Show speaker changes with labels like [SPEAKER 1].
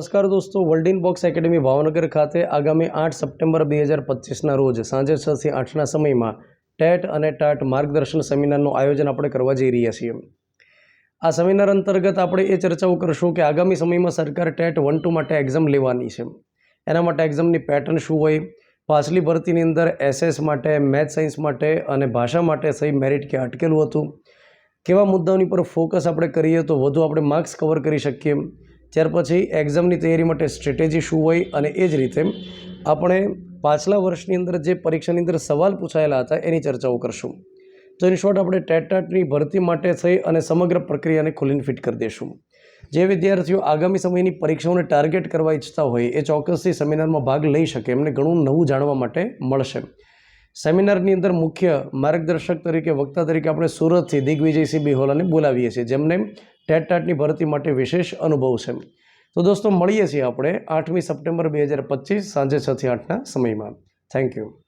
[SPEAKER 1] નમસ્કાર દોસ્તો world in box academy Bhavnagar ખાતે આગામી આઠ સપ્ટેમ્બર બે હજાર પચીસના રોજ સાંજે છ થી આઠના સમયમાં ટેટ અને ટાટ માર્ગદર્શન સેમિનારનું આયોજન આપણે કરવા જઈ રહ્યા છીએ. આ સેમિનાર અંતર્ગત આપણે એ ચર્ચાઓ કરશું કે આગામી સમયમાં સરકાર ટેટ વન ટુ માટે એક્ઝામ લેવાની છે. એના માટે એક્ઝામની પેટર્ન શું હોય, પાછલી ભરતીની અંદર એસએસ માટે, મેથ સાયન્સ માટે અને ભાષા માટે સહી મેરિટ કે અટકેલું હતું, કેવા મુદ્દાઓની પર ફોકસ આપણે કરીએ તો વધુ આપણે માર્ક્સ કવર કરી શકીએ. ત્યાર પછી એક્ઝામની તૈયારી માટે સ્ટ્રેટેજી શું હોય અને એ જ રીતે આપણે પાછલા વર્ષની અંદર જે પરીક્ષાની અંદર સવાલ પૂછાયેલા હતા એની ચર્ચાઓ કરશું. તો ઇન શોર્ટ આપણે ટેટાટની ભરતી માટે થઈ અને સમગ્ર પ્રક્રિયાને ખુલીને ફિટ કરી દઈશું જે વિદ્યાર્થીઓ આગામી સમયની પરીક્ષાઓને ટાર્ગેટ કરવા ઈચ્છતા હોય એ ચોક્કસથી સેમિનારમાં ભાગ લઈ શકે, એમને ઘણું નવું જાણવા માટે મળશે. સેમિનારની અંદર મુખ્ય માર્ગદર્શક તરીકે, વક્તા તરીકે આપણે સુરતથી દિગ્વિજયસિંહ બિહોલાને બોલાવીએ છીએ, જેમને ટેટ ટાટની ભરતી માટે વિશેષ અનુભવ છે. તો દોસ્તો, મળીએ છીએ આપણે આઠમી સપ્ટેમ્બર બે હજાર પચીસ સાંજે છથી આઠના સમયમાં. Thank you